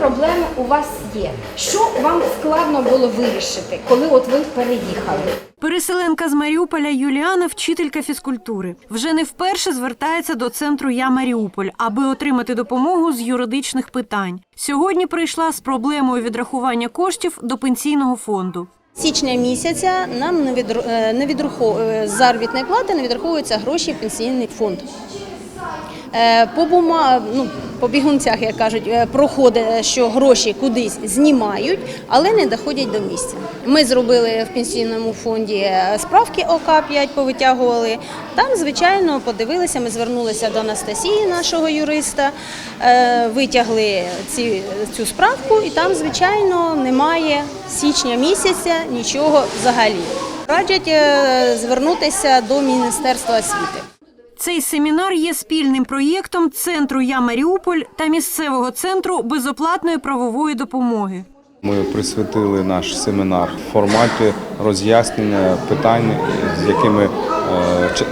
проблеми у вас є. Що вам складно було вирішити, коли от ви переїхали? Переселенка з Маріуполя Юліана, вчителька фізкультури, вже не вперше звертається до центру Я Маріуполь, аби отримати допомогу з юридичних питань. Сьогодні прийшла з проблемою відрахування коштів до пенсійного фонду. Січня місяця нам не відру- е, не відрахов- е, заробітної плати не відраховуються гроші в пенсійний фонд. Е, По бума, ну, по бігунцях, як кажуть, е, проходить, що гроші кудись знімають, але не доходять до місця. Ми зробили в пенсійному фонді е, справки ОК 5 повитягували. Там, звичайно, подивилися. Ми звернулися до Анастасії, нашого юриста, е, витягли ці, цю справку, і там, звичайно, немає січня місяця нічого взагалі. Радять е, звернутися до Міністерства освіти. Цей семінар є спільним проєктом центру Я Маріуполь та місцевого центру безоплатної правової допомоги. Ми присвятили наш семінар в форматі роз'яснення питань, з якими е,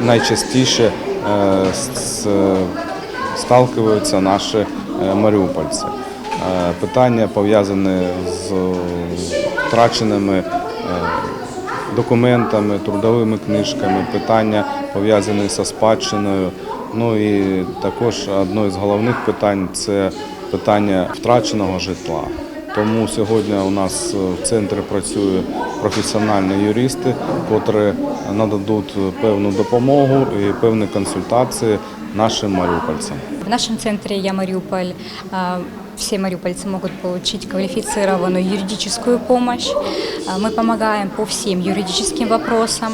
найчастіше е, сталкиваються наші е, маріупольці. Питання пов'язані з втраченими документами, трудовими книжками, питання пов'язані зі спадщиною. Ну і також одне з головних питань це питання втраченого житла. Тому сьогодні у нас в центрі працюють професіональні юристи, котрі нададуть певну допомогу і певні консультації нашим маріупольцям. В нашем центре «Я Мариуполь» а, все мариупольцы могут получить квалифицированную юридическую помощь. А, Мы помогаем по всем юридическим вопросам.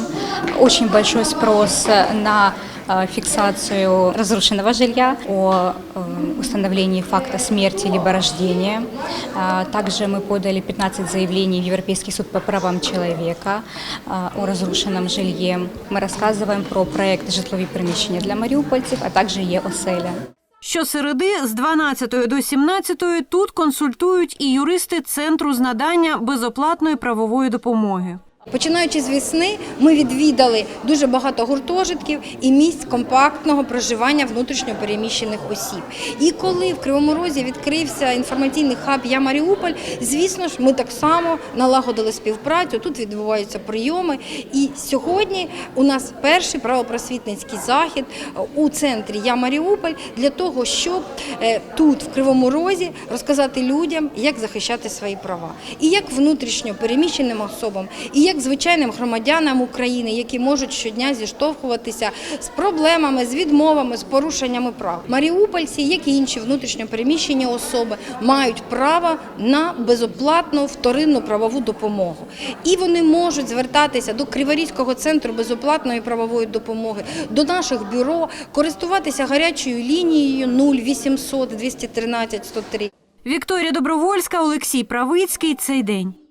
Очень большой спрос на а, фиксацию разрушенного жилья, о э, установлении факта смерти либо рождения. А, Также мы подали 15 заявлений в Европейский суд по правам человека а, о разрушенном жилье. Мы рассказываем про проект «Житлові приміщення для маріупольців», а также є оселя. Щосереди з 12 до 17 тут консультують і юристи центру з надання безоплатної правової допомоги. Починаючи з весни, ми відвідали дуже багато гуртожитків і місць компактного проживання внутрішньопереміщених осіб. І коли в Кривому Розі відкрився інформаційний хаб Я Маріуполь, звісно ж, ми так само налагодили співпрацю. Тут відбуваються прийоми. І сьогодні у нас перший правопросвітницький захід у центрі Я Маріуполь для того, щоб е, тут, в Кривому Розі, розказати людям, як захищати свої права, і як внутрішньо переміщеним особам, і як звичайним громадянам України, які можуть щодня зіштовхуватися з проблемами, з відмовами, з порушеннями прав. Маріупольці, як і інші внутрішньо переміщені особи, мають право на безоплатну вторинну правову допомогу. І вони можуть звертатися до Криворізького центру безоплатної правової допомоги, до наших бюро, користуватися гарячою лінією 0800 213 103. Вікторія Добровольська, Олексій Правицький. Цей день.